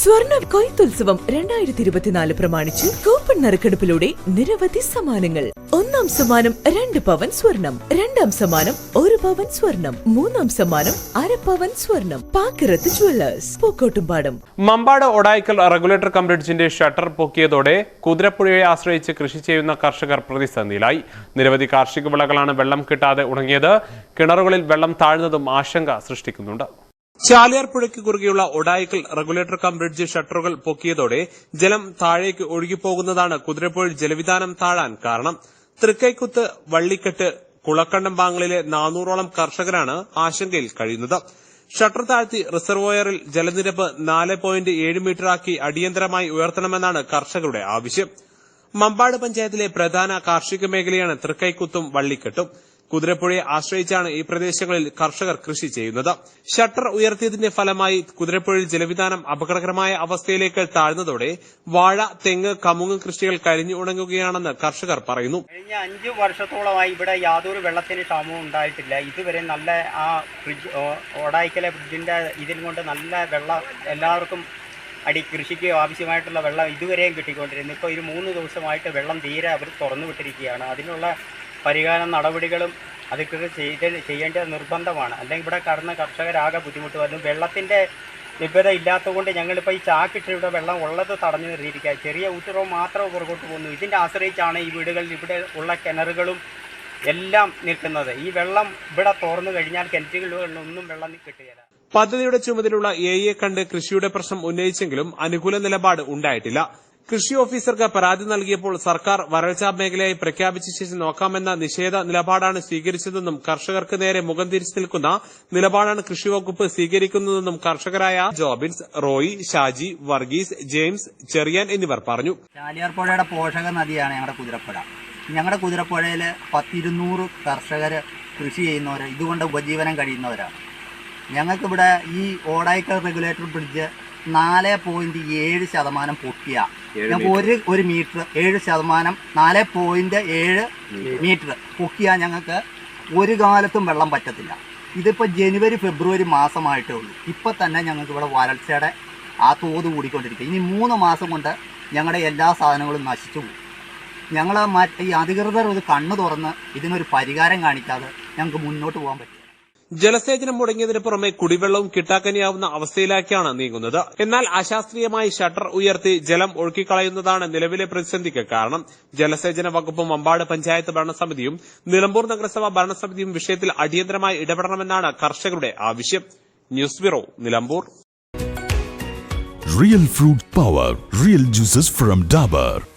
സ്വർണ കൊയ്ത്തുത്സവം രണ്ടായിരത്തി ഇരുപത്തിനാല് പ്രമാണിച്ച് കൂപ്പൺ നറുക്കെടുപ്പിലൂടെ നിരവധി സമ്മാനങ്ങൾ. ഒന്നാം സമ്മാനം രണ്ട് പവൻ സ്വർണം രണ്ടാം സമ്മാനം ഒരു പവൻ സ്വർണം മൂന്നാം സമ്മാനം അര പവൻ സ്വർണം. Pakkirath jewellers Pookkottumpadam. Mampad Odayikkal regulator cum shutter പൊക്കിയതോടെ കുതിരപ്പുഴയെ ആശ്രയിച്ച് കൃഷി ചെയ്യുന്ന കർഷകർ പ്രതിസന്ധിയിലായി. നിരവധി കാർഷിക വിളകളാണ് വെള്ളം കിട്ടാതെ ഉണങ്ങിയത്. കിണറുകളിൽ വെള്ളം താഴ്ന്നതും ആശങ്ക സൃഷ്ടിക്കുന്നുണ്ട്. ചാലിയാർ പുഴയ്ക്ക് കുറുകെയുള്ള ഒടായിക്കൽ റെഗുലേറ്റർ കം ബ്രിഡ്ജ് ഷട്ടറുകൾ പൊക്കിയതോടെ ജലം താഴേക്ക് ഒഴുകിപ്പോകുന്നതാണ് കുതിരപ്പുഴ ജലവിധാനം താഴാൻ കാരണം. തൃക്കൈക്കുത്ത് വള്ളിക്കെട്ട് കുളക്കണ്ടം ബാങ്ങളിലെ നാനൂറോളം കർഷകരാണ് ആശങ്കയിൽ കഴിയുന്നത്. ഷട്ടർ താഴ്ത്തി റിസർവോയറിൽ ജലനിരപ്പ് നാല് പോയിന്റ് ഏഴ് മീറ്ററാക്കി അടിയന്തരമായി ഉയർത്തണമെന്നാണ് കർഷകരുടെ ആവശ്യം. മമ്പാട് പഞ്ചായത്തിലെ പ്രധാന കാർഷിക മേഖലയാണ് തൃക്കൈക്കുത്തും വള്ളിക്കെട്ടും. കുതിരപ്പുഴയെ ആശ്രയിച്ചാണ് ഈ പ്രദേശങ്ങളിൽ കർഷകർ കൃഷി ചെയ്യുന്നത്. ഷട്ടർ ഉയർത്തിയതിന്റെ ഫലമായി കുതിരപ്പുഴയിൽ ജലവിധാനം അപകടകരമായ അവസ്ഥയിലേക്ക് താഴ്ന്നതോടെ വാഴ തെങ്ങ് കമുങ്ങ് കൃഷികൾ കരിഞ്ഞു ഉണങ്ങുകയാണെന്ന് കർഷകർ പറയുന്നു. കഴിഞ്ഞ അഞ്ചു വർഷത്തോളമായി ഇവിടെ യാതൊരു വെള്ളത്തിന് ക്ഷാമവും ഉണ്ടായിട്ടില്ല. ഇതുവരെ നല്ല ആ ഫ്രിഡ്ജ് ഓടായിക്കലെ ഫ്രിഡ്ജിന്റെ ഇതിൽ കൊണ്ട് നല്ല വെള്ളം എല്ലാവർക്കും അടി കൃഷിക്ക് ആവശ്യമായിട്ടുള്ള വെള്ളം ഇതുവരെയും കിട്ടിക്കൊണ്ടിരുന്നു. ഇപ്പോൾ ഒരു മൂന്ന് ദിവസമായിട്ട് വെള്ളം തീരെ അവർ തുറന്നു വിട്ടിരിക്കുകയാണ്. അതിനുള്ള പരിഹാര നടപടികളും അധികൃതർ ചെയ്ത് ചെയ്യേണ്ടത് നിർബന്ധമാണ്. അല്ലെങ്കിൽ ഇവിടെ കടന്ന കർഷകരാകെ ബുദ്ധിമുട്ട് വരുന്നു വെള്ളത്തിന്റെ ലഭ്യത ഇല്ലാത്തതുകൊണ്ട് ഞങ്ങളിപ്പോൾ ഈ ചാക്കിട്ട് ഇവിടെ വെള്ളം ഉള്ളത് തടഞ്ഞു നിർത്തിയിരിക്കുക ചെറിയ ഊറ്റുറവ് മാത്രമേ പുറകോട്ട് പോകുന്നു. ഇതിന്റെ ആശ്രയിച്ചാണ് ഈ വീടുകളിൽ ഇവിടെ ഉള്ള കിണറുകളും എല്ലാം നിൽക്കുന്നത്. ഈ വെള്ളം ഇവിടെ തുറന്നു കഴിഞ്ഞാൽ കിണറ്റുകളിലൊന്നും വെള്ളം കിട്ടുകയില്ല. പദ്ധതിയുടെ ചുമതലയുള്ള എ കണ്ട് കൃഷിയുടെ പ്രശ്നം ഉന്നയിച്ചെങ്കിലും അനുകൂല നിലപാട് ഉണ്ടായിട്ടില്ല. കൃഷി ഓഫീസർക്ക് പരാതി നൽകിയപ്പോൾ സർക്കാർ വരൾച്ചാ മേഖലയായി പ്രഖ്യാപിച്ച ശേഷം നോക്കാമെന്ന നിഷേധ നിലപാടാണ് സ്വീകരിച്ചതെന്നും കർഷകർക്ക് നേരെ മുഖം തിരിച്ചു നിൽക്കുന്ന നിലപാടാണ് കൃഷി വകുപ്പ് സ്വീകരിക്കുന്നതെന്നും കർഷകരായ ജോബിൻസ് റോയി ഷാജി വർഗീസ് ജെയിംസ് ചെറിയാൻ എന്നിവർ പറഞ്ഞു. ചാലിയാർ പുഴയുടെ പോഷക നദിയാണ് ഞങ്ങളുടെ കുതിരപ്പുഴ. ഞങ്ങളുടെ കുതിരപ്പുഴയിൽ പത്തിരുന്നൂറ് കർഷകർ കൃഷി ചെയ്യുന്നവർ ഇതുകൊണ്ട് ഉപജീവനം കഴിയുന്നവരാണ്. ഞങ്ങൾക്കിവിടെ ഈ ഓടായിക്കൽ റെഗുലേറ്റർ ബ്രിഡ്ജ് നാല് പോയിന്റ് ഏഴ് ശതമാനം പൊട്ടിയ. ഞങ്ങൾക്ക് ഒരു ഒരു മീറ്റർ ഏഴ് ശതമാനം നാല് പോയിന്റ് ഏഴ് മീറ്റർ പൊക്കിയാൽ ഞങ്ങൾക്ക് ഒരു കാലത്തും വെള്ളം പറ്റത്തില്ല. ഇതിപ്പോൾ ജനുവരി ഫെബ്രുവരി മാസമായിട്ടേ ഉള്ളൂ. ഇപ്പം തന്നെ ഞങ്ങൾക്ക് ഇവിടെ വരൾച്ചയുടെ ആ തോത് കൂടിക്കൊണ്ടിരിക്കുക. ഇനി മൂന്ന് മാസം കൊണ്ട് ഞങ്ങളുടെ എല്ലാ സാധനങ്ങളും നശിച്ചു പോകും. ഞങ്ങൾ മറ്റ് ഈ അധികൃതർ ഒരു കണ്ണു തുറന്ന് ഇതിനൊരു പരിഹാരം കാണിക്കാതെ ഞങ്ങൾക്ക് മുന്നോട്ട് പോകാൻ പറ്റില്ല ജലസേചനം മുടങ്ങിയതിനു പുറമെ കുടിവെള്ളവും കിട്ടാക്കനിയാവുന്ന അവസ്ഥയിലേക്കാണ് നീങ്ങുന്നത്. എന്നാൽ അശാസ്ത്രീയമായി ഷട്ടർ ഉയർത്തി ജലം ഒഴുക്കിക്കളയുന്നതാണ് നിലവിലെ പ്രതിസന്ധിക്ക് കാരണം. ജലസേചന വകുപ്പും അമ്പാട് പഞ്ചായത്ത് ഭരണസമിതിയും നിലമ്പൂർ നഗരസഭാ ഭരണസമിതിയും വിഷയത്തിൽ അടിയന്തരമായി ഇടപെടണമെന്നാണ് കർഷകരുടെ ആവശ്യം. News bureau Nilambur. Real fruit power real juices from Dabur.